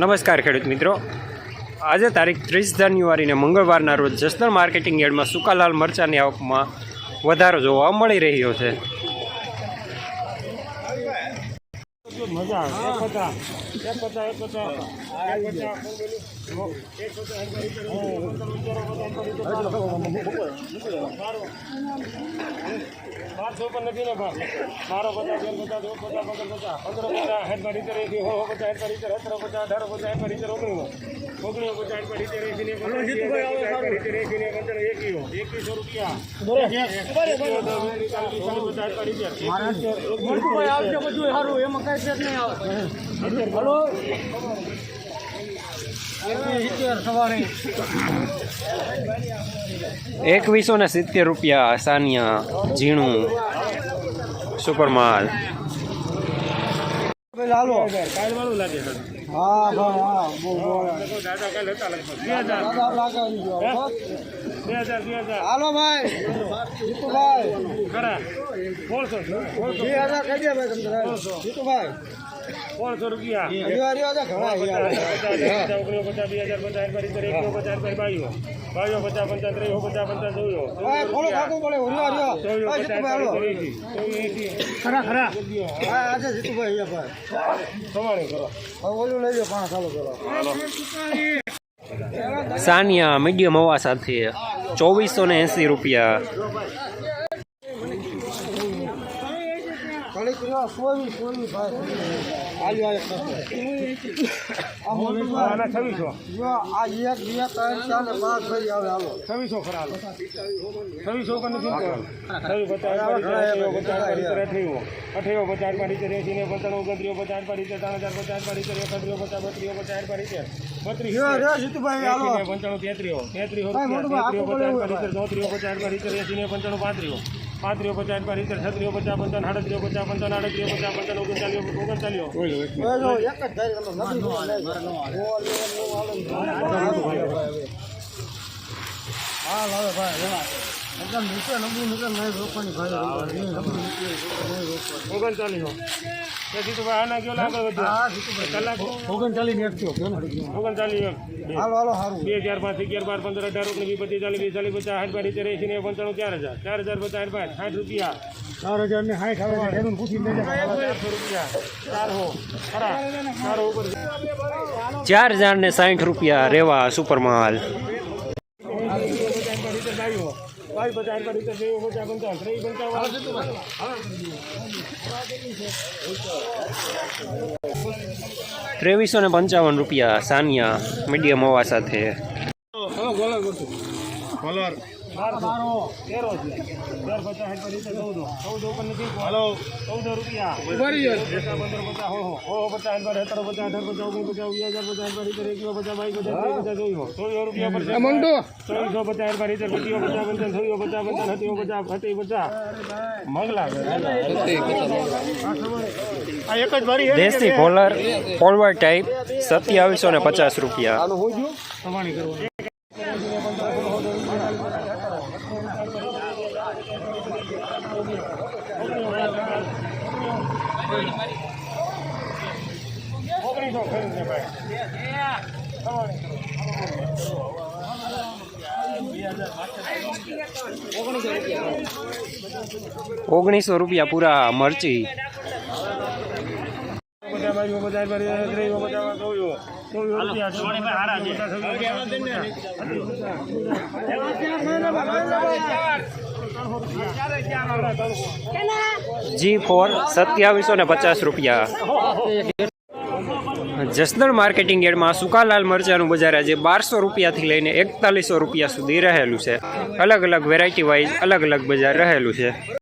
નમસ્કાર ખેડૂત મિત્રો. આજે તારીખ ત્રીસ જાન્યુઆરીને મંગળવારના રોજ જસદણ માર્કેટિંગ યાર્ડમાં સુકાલાલ મરચાની આવકમાં વધારો જોવા મળી રહ્યો છે. મજા બારસો પણ નથી ને ભાવ બારો પચાસ તેર પચાસ ચૌદ પચાસ પંદર પચાસ પંદર પચાસ હેઠ પર એસી હો પચાસ હેઠ પર રીતર સત્તર પચાસ અઢાર પચાસ હેઠ પર રીતર ઓગણીસો. ઓગણીસો પચાસ હેઠ પર રીતર એસી ને પચાસ રીતર એસી ને પંદર એકવીસો એકવીસો રૂપિયા. પચાસ પર રીતર એકવીસો ને સિત્તેર રૂપિયા સાનિયા ઝીણું સુપરમાલ કાલ વાળું લાગે ને સિત્તેર રૂપિયા સાનિયા ઝીણું સુપર હાલો. ભાઈ. જીતુભાઈ. ખરા. પોણસો પોણસો બે હજાર કહી દે ભાઈ તમને. જીતુભાઈ. પોણસો રૂપિયા. ઓગણીસો પચાસ બે હજાર પચાસ પચાસ પચાસ પચાસ પચાસ પચાસ પચાસ ચોવીસો ખરા ખરા. કરો. ઓલું લઈ જાઓ પાંચ ચાલુ સાનિયા મીડિયમ હવા સાથે ચોવીસો ને એંસી રૂપિયા ખાલી કર્યો સોવી સોવી ભાઈ. આના છવ્વીસો જો આ એક બે ત્રણ ચાર ને પાંચ ભાઈ આવે હાલો છવ્વીસો ખરા હાલો. છવ્વીસો પણ નથી છવ્વીસ પચાસ પાડી એસી ને પંચાણું ઓગણત્રીસ પચાસ પાડી ત્રણ હજાર પચાસ પાડી એકત્રીસ પચાસ બત્રીસ પચાસ પાડી બત્રીસ જીતુભાઈ હાલો પંચાણું તેત્રીઓ આખું પચાસ પાડી ચોત્રીઓ પચાસ પાડી એસી ને પંચાણું પાંત્રીઓ પચાસ પાડી છત્રીઓ પચાસ પંચાવન આડત્રીઓ પચાસ પંચાવન આડત્રીઓ પચાસ પંચાવન ઓગણચાલીઓ ઓગણચાલીઓ. હા લાવે ભાઈ બે. પાંચ અગિયાર બાર પંદર અઢાર ઓગણીસ પચીસ ચાલીસ વીસ ચાલીસ પચાસ સાઠ બાર સિત્તેર એંસી ને પંચાણું ચાર હજાર. ચાર હજાર પચાસ બાર સાઠ રૂપિયા. ચાર હજાર ને સાઠ આવે એનું પૂછી લઈ ચારસો રૂપિયા. ચારસો ખરા. ચાર હજાર ને સાઠ રૂપિયા રેવા સુપરમાલ બાવીસ પચાસ રીતે ત્રેવીસ પચાસ પંચાવન ત્રેવીસ પંચાવન ત્રેવીસો ને પંચાવન રૂપિયા સાનિયા મીડિયમ હોવા સાથે. બારસો તેરો છે તેર પચાસ સાઠ ચૌદો. ચૌદો ઉપર નથી. હલો. ચૌદો રૂપિયા. પચાસ પંદર પચાસ હો પચાસ સત્તર પચાસ અઢાર પચાસ ઓગણીસ પચાસ વીસ હજાર પચાસ એકવીસ પચાસ બાવીસ પચાસ પચાસ ચોવીસો ચોવીસો રૂપિયા પર ચોવીસો પચાસ બાર રીતે પચીસો પચાસ પંચાવન પચાસ પચાસ પચાસ મંગલા આ એક જ ભરી દેશી કોલર ફોરવર્ડ ટાઈપ સત્યાવીસો ને પચાસ રૂપિયા. ઓગણીસો રૂપિયા પૂરા મરચી. બધા બાજુ બધા ત્રેવીસો પચાસ ચોવીસો ચોવીસો રૂપિયા જી ફોર સત્યાવીસો ને પચાસ રૂપિયા. જસદણ માર્કેટિંગ યાર્ડમાં સુકાલાલ મરચાનું બજાર આજે બારસો રૂપિયાથી લઈને એકતાલીસો રૂપિયા સુધી રહેલું છે. અલગ અલગ વેરાયટી વાઇઝ અલગ અલગ બજાર રહેલું છે.